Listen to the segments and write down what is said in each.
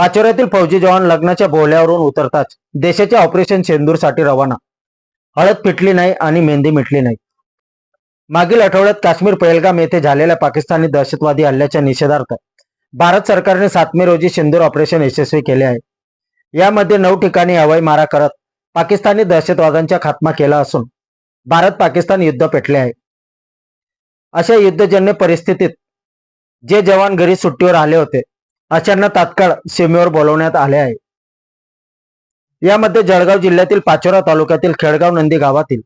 पाचोऱ्यातील फौजी जवान लग्नाच्या बोहल्यावरून उतरताच देशाचे ऑपरेशन शेंदूरसाठी रवाना. हळद पिटली नाही आणि मेहंदी मिटली नाही. मागील आठवड्यात काश्मीर पहलगाम येथे झालेल्या पाकिस्तानी दहशतवादी हल्ल्याच्या निषेधार्थ भारत सरकारने सात मे रोजी सिंदूर ऑपरेशन यशस्वी केले आहे. यामध्ये नऊ ठिकाणी हवाई मारा करत पाकिस्तानी दहशतवाद्यांचा खात्मा केला असून भारत पाकिस्तान युद्ध पेटले आहे. अशा युद्धजन्य परिस्थितीत जे जवान घरी सुट्टीवर आले होते अशांना तात्काळ सीमेवर बोलवण्यात आले आहे. यामध्ये जळगाव जिल्ह्यातील पाचोरा तालुक्यातील खेडगाव नंदी गावातील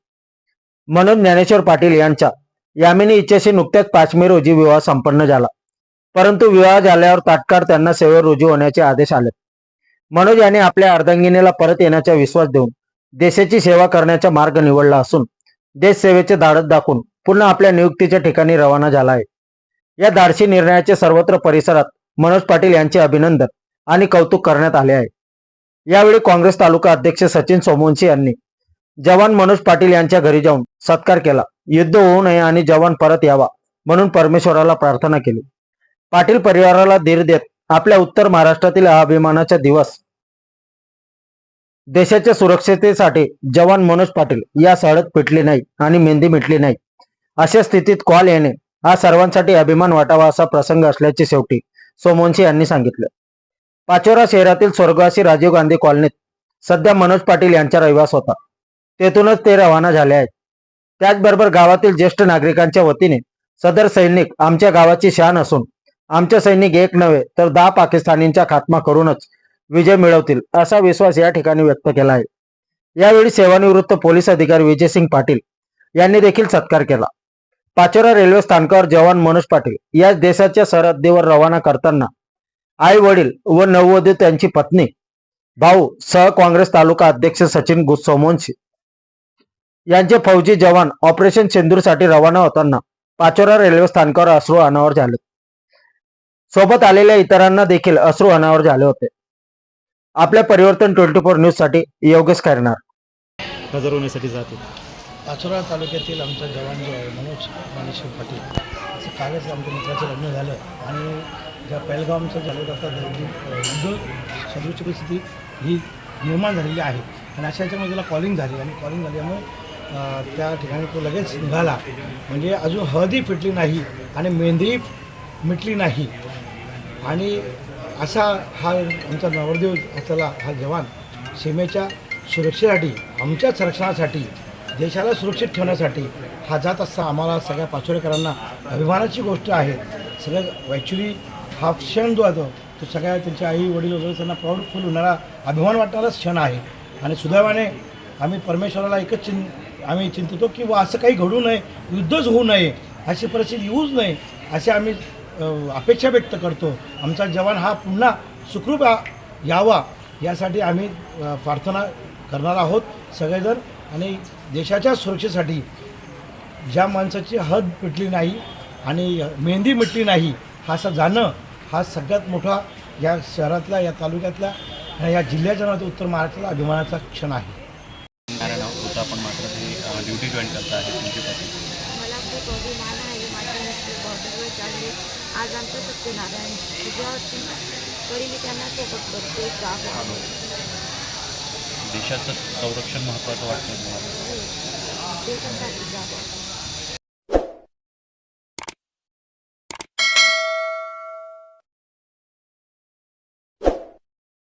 मनोज ज्ञानेश्वर पाटील यांचा यामिनी इच्छेशी नुकत्याच पाच मे रोजी विवाह संपन्न झाला. परंतु विवाह झाल्यावर तात्काळ त्यांना सेवेवर रुजू होण्याचे आदेश आले. मनोज यांनी आपल्या अर्धांगिनीला परत येण्याचा विश्वास देऊन देशाची सेवा करण्याचा मार्ग निवडला असून देश सेवेचे धाडस दाखवून पुन्हा आपल्या नियुक्तीच्या ठिकाणी रवाना झाला आहे. या धाडशी निर्णयाचे सर्वत्र परिसरात मनोज पाटील यांचे अभिनंदन आणि कौतुक करण्यात आले आहे. यावेळी काँग्रेस तालुका अध्यक्ष सचिन सोमवंशी यांनी जवान मनोज पाटील यांच्या घरी जाऊन सत्कार केला. युद्ध होऊ नये आणि जवान परत यावा म्हणून परमेश्वराला प्रार्थना केली. पाटील परिवाराला धीर देत आपल्या उत्तर महाराष्ट्रातील अभिमानाचा दिवस देशाच्या सुरक्षिततेसाठी जवान मनोज पाटील या सळत पिटली नाही आणि मेहंदी मिटली नाही. अशा स्थितीत कॉल येणे हा सर्वांसाठी अभिमान वाटावा असा प्रसंग असल्याचे शेवटी सोमवंशी यांनी सांगितलं. पाचोरा शहरातील स्वर्गवासी राजीव गांधी कॉलनीत सध्या मनोज पाटील यांचा रहिवास होता. तेथूनच ते रवाना झाले आहेत. त्याचबरोबर गावातील ज्येष्ठ नागरिकांच्या वतीने सदर सैनिक आमच्या गावाची शान असून आमचे सैनिक एक नव्हे तर दहा पाकिस्तानींचा खात्मा करूनच विजय मिळवतील असा विश्वास या ठिकाणी व्यक्त केला आहे. यावेळी सेवानिवृत्त पोलीस अधिकारी विजयसिंग पाटील यांनी देखील सत्कार केला. पाचोरा रेल्वे स्थानकावर जवान मनोज पाटील. या देशाच्या सरहद्दीवर रवाना करताना आई वडील व नववधू त्यांची पत्नी भाऊ सह काँग्रेस तालुका अध्यक्ष सचिन गु- सोमवंशी यांचे फौजी जवान ऑपरेशन सिंदूरसाठी रवाना होताना पाचोरा रेल्वे स्थानकावर अश्रू अनावर झाले. सोबत आलेल्या इतरांना देखील अश्रू अनावर झाले होते. आपल्या परिवर्तन ट्वेंटी फोर न्यूजसाठी योगेश करणार हजर होण्यासाठी जातो पाचोरा तालुक्यातील आमचा जवान जो आहे मनोज मानेश्वर पाटील असं कालच आमच्या मित्राचं लग्न झालं आणि ज्या पहलगामचं झालं आता युद्ध सदृश परिस्थिती ही निर्माण झालेली आहे. आणि अशा याच्यामुळे त्याला कॉलिंग झाली आणि कॉलिंग झाल्यामुळे त्या ठिकाणी तो लगेच निघाला. म्हणजे अजून हळदी फिटली नाही आणि मेहंदी मिटली नाही. आणि असा हा आमचा नवरदेव असलेला हा जवान सीमेच्या सुरक्षेसाठी आमच्या संरक्षणासाठी देशाला सुरक्षित ठेवण्यासाठी हा जात असता आम्हाला सगळ्या पाचोरेकरांना अभिमानाची गोष्ट आहे. सगळं ॲक्च्युली हा क्षण जो आहे तो सगळ्या त्यांच्या आई वडील वगैरे त्यांना प्राऊडफुल होणारा अभिमान वाटणारा क्षण आहे. आणि सुदैवाने आम्ही परमेश्वराला एकच चिं आम्ही चिंतितो की वा असं काही घडू नये युद्धच होऊ नये अशी परिस्थिती येऊच नये असे आम्ही अपेक्षा व्यक्त करतो. आमचा जवान हा पुन्हा सुखरूप यावा यासाठी आम्ही प्रार्थना करणार आहोत. सगळेजण आणि देशाच्या सुरक्षेसाठी ज्या माणसाची हद मिटली नाही आणि मेहंदी मिटली नाही हा असं जाणं हा सगळ्यात मोठा या शहरातल्या या तालुक्यातल्या आणि या जिल्ह्याच्या नव्हे तर उत्तर महाराष्ट्राला अभिमानाचा क्षण आहे. कारण होता पण मात्र ते ड्युटी जॉईन करता आहे तुमची पती मला खूप अभिमान आहे माझे मिस्टर बॉर्डरवर चालले. आज आमचं सत्यनारायण तुझ्या तरी मी त्यांना सोबत करते देशाचं संरक्षण महत्त्वाचं वाटतं तुम्हाला? हो, हो.